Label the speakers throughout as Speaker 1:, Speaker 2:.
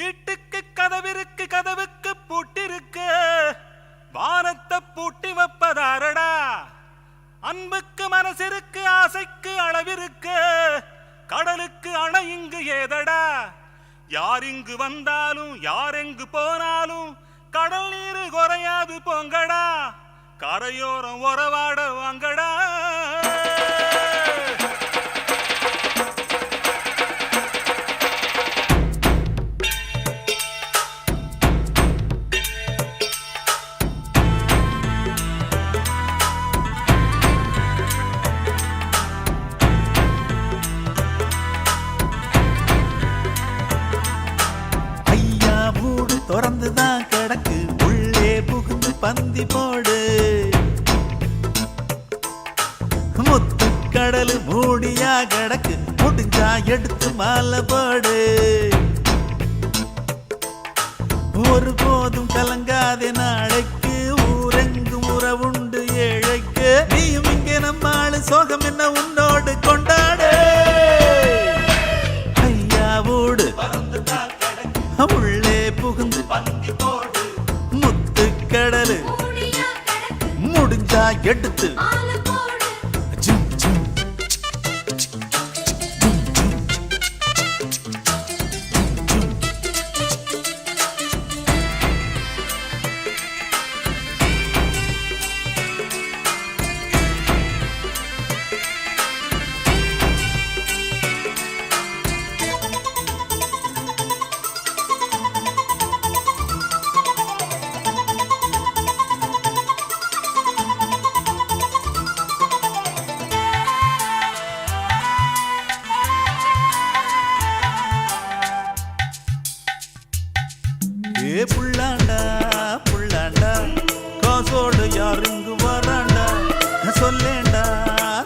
Speaker 1: வீட்டுக்கு கதவிருக்கு கதவுக்கு பூட்டிருக்கு. வானத்தை பூட்டி வைப்பதாரடா. அன்புக்கு மனசிற்கு ஆசைக்கு அளவிருக்கு. கடலுக்கு அணை இங்கு ஏதடா. யார் இங்கு வந்தாலும் யார் எங்கு போனாலும் கடல் நீர் குறையாது போங்கடா. கரையோரம் உறவாட வாங்கடா.
Speaker 2: மூடு கிடக்கு. உள்ளே புகுந்து பந்தி போடு. முத்து முத்துக்கடல் மூடியா கிடக்கு. முடிஞ்சா எடுத்து மாலை போடு. ஒரு போதும் கலங்காதே நாளைக்கு. ஊரெங்கும் உறவுண்டு ஏழைக்கு. நீயும் இங்கே நம்ம ஆளு. சோகம் என்ன உன்னோடு கொண்டாடு. ஐயாவோடு ஓடு. உள்ளே எடுத்து புள்ளாண்டா புள்ளாண்டா. காசோடு யார் இங்கு வராண்டா? சொல்லேண்டா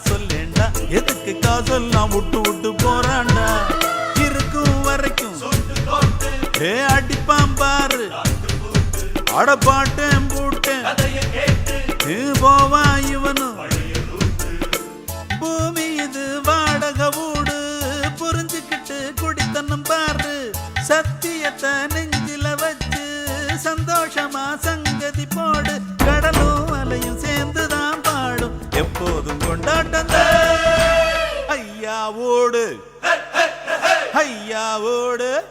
Speaker 2: சொல்லேண்டா. எதுக்கு காசெல்லாம் விட்டு விட்டு போறாண்டா? இருக்கும் வரைக்கும். ஏ அடிப்பான் பாரு. அடப்பாட்டேன் பூட்டேன் ஏ போவா இவனும். பூமி இது வாடக வீடு. புரிஞ்சுக்கிட்டு குடித்தனம் பாரு. சத்தியத்தை சந்தோஷமா சங்கதி போடு. கடலும் அலையும் சேர்ந்துதான் பாடும். எப்போதும் கொண்டாட்டம் ஐயா ஓடு. ஐயா ஓடு.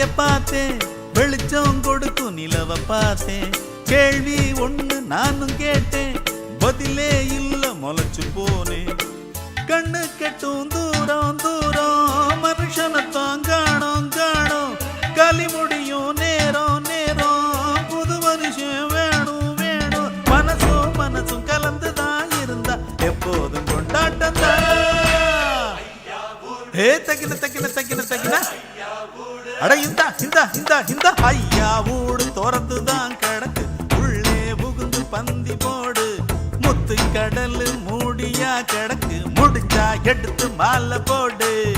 Speaker 2: ஆடும் பார்த்தேன் வெளிச்சம் கொடுக்கும் நிலவ பார்த்தேன். கேள்வி ஒண்ணு நானும் கேட்டேன் பதிலே இல்ல முளைச்சு போனேன். கண்ணு கெட்டும் தூரம் தூரம் மனுஷனத்தான் காணோம் காணோம். களி முடியும் நேரம் நேரம் புது மனுஷன் வேணும் வேணும். மனசும் மனசும் கலந்துதான் இருந்தா எப்போதும் கொண்டாட்டம் தான். ஏ தக்கின தக்கின தக்கின தக்கின. அட இந்த இந்த இந்த இந்த. ஐயா ஊடு திறந்து தான் கிடக்கு. உள்ளே புகுந்து பந்தி போடு. முத்து கடல் மூடியா கிடக்கு. முடிச்சா எடுத்து மாலை போடு.